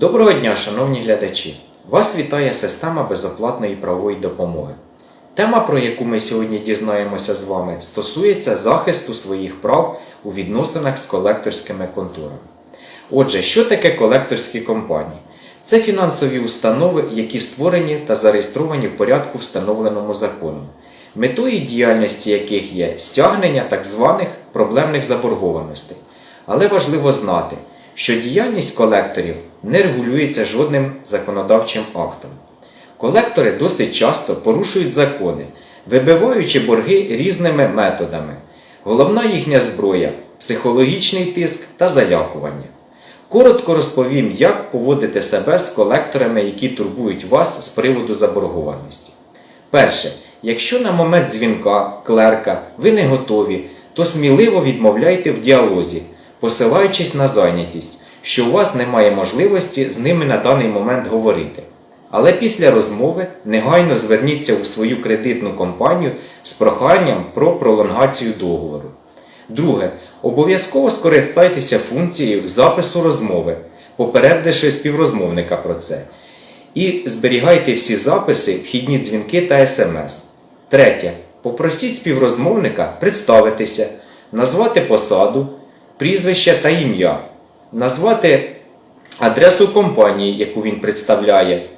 Доброго дня, шановні глядачі! Вас вітає система безоплатної правової допомоги. Тема, про яку ми сьогодні дізнаємося з вами, стосується захисту своїх прав у відносинах з колекторськими конторами. Отже, що таке колекторські компанії? Це фінансові установи, які створені та зареєстровані в порядку, встановленому законом, метою діяльності яких є стягнення так званих проблемних заборгованостей. Але важливо знати, що діяльність колекторів не регулюється жодним законодавчим актом. Колектори досить часто порушують закони, вибиваючи борги різними методами. Головна їхня зброя психологічний тиск та залякування. Коротко розповім, як поводити себе з колекторами, які турбують вас з приводу заборгованості. Перше, якщо на момент дзвінка, клерка ви не готові, то сміливо відмовляйте в діалозі, посилаючись на зайнятість, що у вас немає можливості з ними на даний момент говорити. Але після розмови негайно зверніться у свою кредитну компанію з проханням про пролонгацію договору. Друге, обов'язково скористайтеся функцією запису розмови, попередивши співрозмовника про це. І зберігайте всі записи, вхідні дзвінки та смс. Третє. Попросіть співрозмовника представитися, назвати посаду, прізвище та ім'я, назвати адресу компанії, яку він представляє.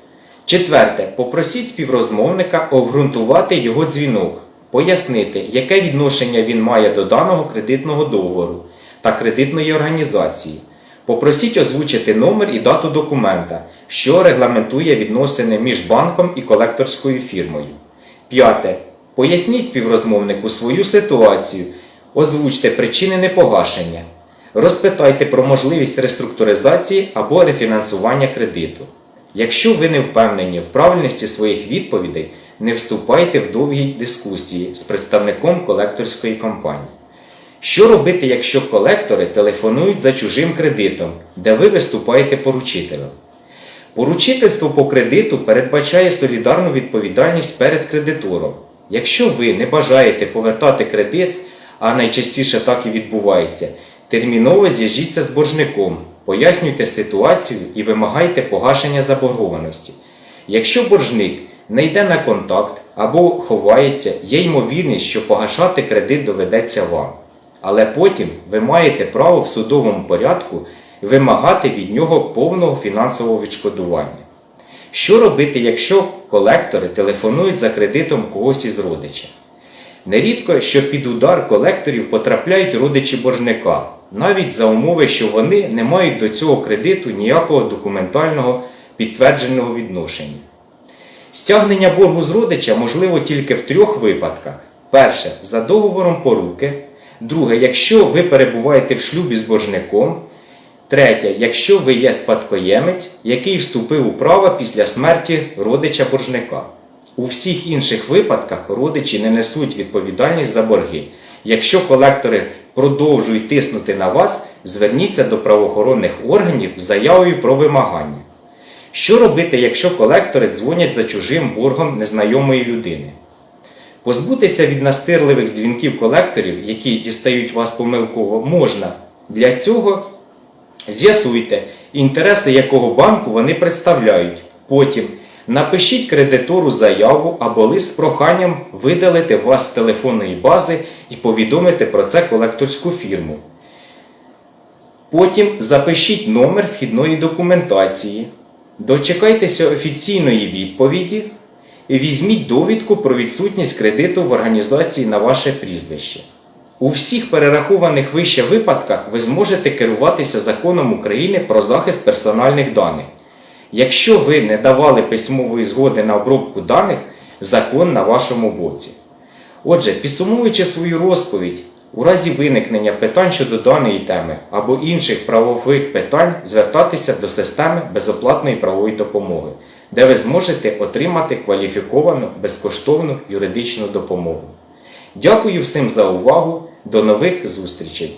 Четверте. Попросіть співрозмовника обґрунтувати його дзвінок, пояснити, яке відношення він має до даного кредитного договору та кредитної організації. Попросіть озвучити номер і дату документа, що регламентує відносини між банком і колекторською фірмою. П'яте. Поясніть співрозмовнику свою ситуацію, озвучте причини непогашення. Розпитайте про можливість реструктуризації або рефінансування кредиту. Якщо ви не впевнені в правильності своїх відповідей, не вступайте в довгі дискусії з представником колекторської компанії. Що робити, якщо колектори телефонують за чужим кредитом, де ви виступаєте поручителем? Поручительство по кредиту передбачає солідарну відповідальність перед кредитором. Якщо ви не бажаєте повертати кредит, а найчастіше так і відбувається, терміново з'їжджіться з боржником, пояснюйте ситуацію і вимагайте погашення заборгованості. Якщо боржник не йде на контакт або ховається, є ймовірність, що погашати кредит доведеться вам. Але потім ви маєте право в судовому порядку вимагати від нього повного фінансового відшкодування. Що робити, якщо колектори телефонують за кредитом когось із родичів? Нерідко, що під удар колекторів потрапляють родичі боржника, навіть за умови, що вони не мають до цього кредиту ніякого документального підтвердженого відношення. Стягнення боргу з родича можливо тільки в трьох випадках: перше за договором поруки, друге, якщо ви перебуваєте в шлюбі з боржником. Третє, якщо ви є спадкоємець, який вступив у право після смерті родича боржника. У всіх інших випадках родичі не несуть відповідальність за борги. Якщо колектори продовжують тиснути на вас, зверніться до правоохоронних органів з заявою про вимагання. Що робити, якщо колектори дзвонять за чужим боргом незнайомої людини? Позбутися від настирливих дзвінків колекторів, які дістають вас помилково, можна. Для цього З'ясуйте, інтереси якого банку вони представляють. Потім напишіть кредитору заяву або лист з проханням видалити вас з телефонної бази і повідомити про це колекторську фірму. Потім запишіть номер вхідної документації, дочекайтеся офіційної відповіді і візьміть довідку про відсутність кредиту в організації на ваше прізвище. У всіх перерахованих вище випадках ви зможете керуватися законом України про захист персональних даних. Якщо ви не давали письмової згоди на обробку даних, закон на вашому боці. Отже, підсумуючи свою розповідь, у разі виникнення питань щодо даної теми або інших правових питань, звертатися до системи безоплатної правової допомоги, де ви зможете отримати кваліфіковану безкоштовну юридичну допомогу. Дякую всім за увагу. До нових зустрічей!